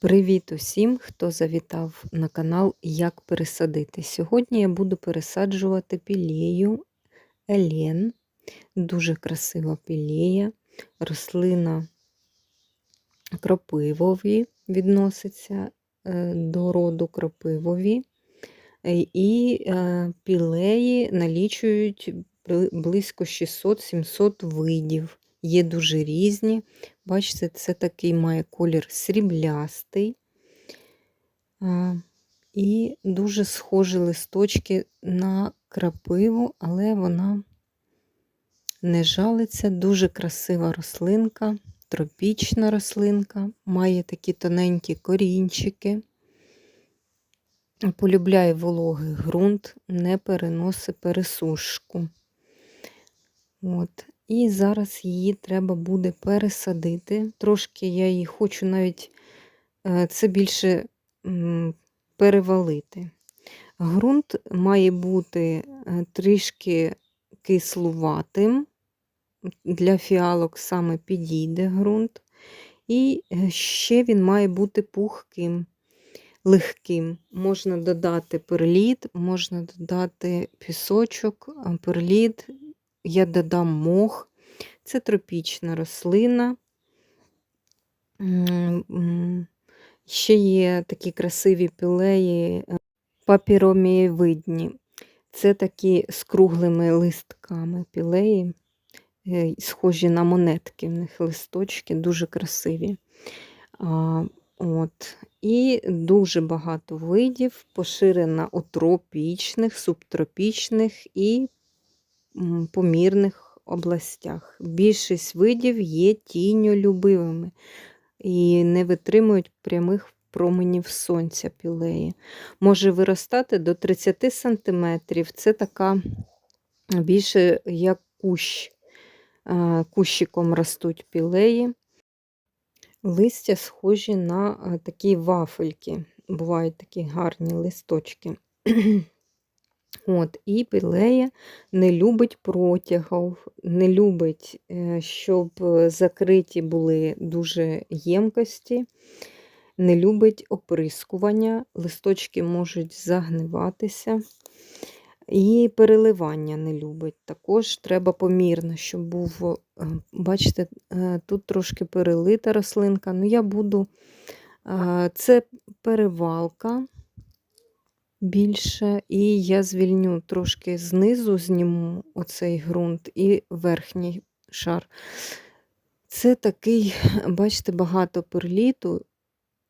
Привіт усім, хто завітав на канал Як пересадити. Сьогодні я буду пересаджувати пілею Елен. Дуже красива пілея, рослина кропивові відноситься е, до роду кропивові. Е, І е, пілеї налічують близько 600-700 видів. Є дуже різні. Бачите, це такий має колір сріблястий. І дуже схожі листочки на крапиву, але вона не жалиться. Дуже красива рослинка, тропічна рослинка, має такі тоненькі корінчики. Полюбляє вологий ґрунт, не переносить пересушку. От. І зараз її треба буде пересадити. Трошки я її хочу навіть е, це більше перевалити. Грунт має бути е, трішки кислуватим. Для фіалок саме підійде ґрунт. І е, ще він має бути пухким, легким. Можна додати перліт, можна додати пісочок, перліт я додам мох. Це тропічна рослина. Ще є такі красиві пілеї е, папіромієвидні. Це такі з круглими листками пілеї, е, схожі на монетки. В них листочки дуже красиві. От. І дуже багато видів, поширена у тропічних, субтропічних і помірних областях. Більшість видів є тіньолюбивими і не витримують прямих променів сонця пілеї. Може виростати до 30 см. Це така більше як кущ. Е, Кущиком ростуть пілеї. Листя схожі на е, такі вафельки. Бувають такі гарні листочки. От, І пілея не любить протягів, не любить, е, щоб е, закриті були дуже ємкості, не любить оприскування, листочки можуть загниватися. І переливання не любить. Також треба помірно, щоб був, е, бачите, тут трошки перелита рослинка. Ну, я буду, це перевалка більше, і я звільню трошки знизу, зніму оцей ґрунт і верхній шар. Це такий, бачите, багато перліту,